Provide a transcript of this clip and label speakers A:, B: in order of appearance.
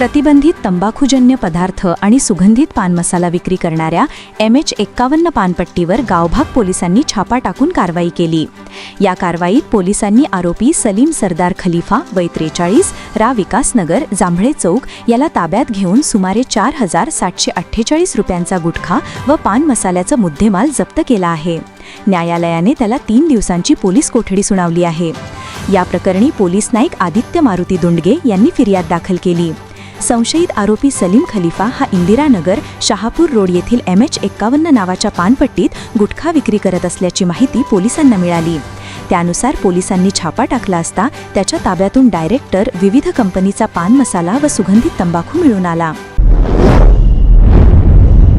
A: प्रतिबंधित तंबाखूजन्य पदार्थ आणि सुगंधित पान मसाला विक्री करणाऱ्या एम एच एक्कावन्न पानपट्टीवर गावभाग पोलिसांनी छापा टाकून कारवाई केली. या कारवाईत पोलिसांनी आरोपी सलीम सरदार खलिफा वय त्रेचाळीस रा विकासनगर जांभळे चौक याला ताब्यात घेऊन सुमारे चार हजार सातशे अठ्ठेचाळीस रुपयांचा गुटखा व पान मसाल्याचा मुद्देमाल जप्त केला आहे. न्यायालयाने त्याला तीन दिवसांची पोलीस कोठडी सुनावली आहे. या प्रकरणी पोलीस नाईक आदित्य मारुती दुंडगे यांनी फिर्याद दाखल केली. संशयित आरोपी सलीम खलिफा हा इंदिरानगर शहापूर रोड येथील एम एच एक्कावन्न नावाच्या पानपट्टीत गुटखा विक्री करत असल्याची माहिती पोलिसांना मिळाली. त्यानुसार पोलिसांनी छापा टाकला असता त्याच्या ताब्यातून डायरेक्टर विविध कंपनीचा पान मसाला व सुगंधित तंबाखू मिळून आला.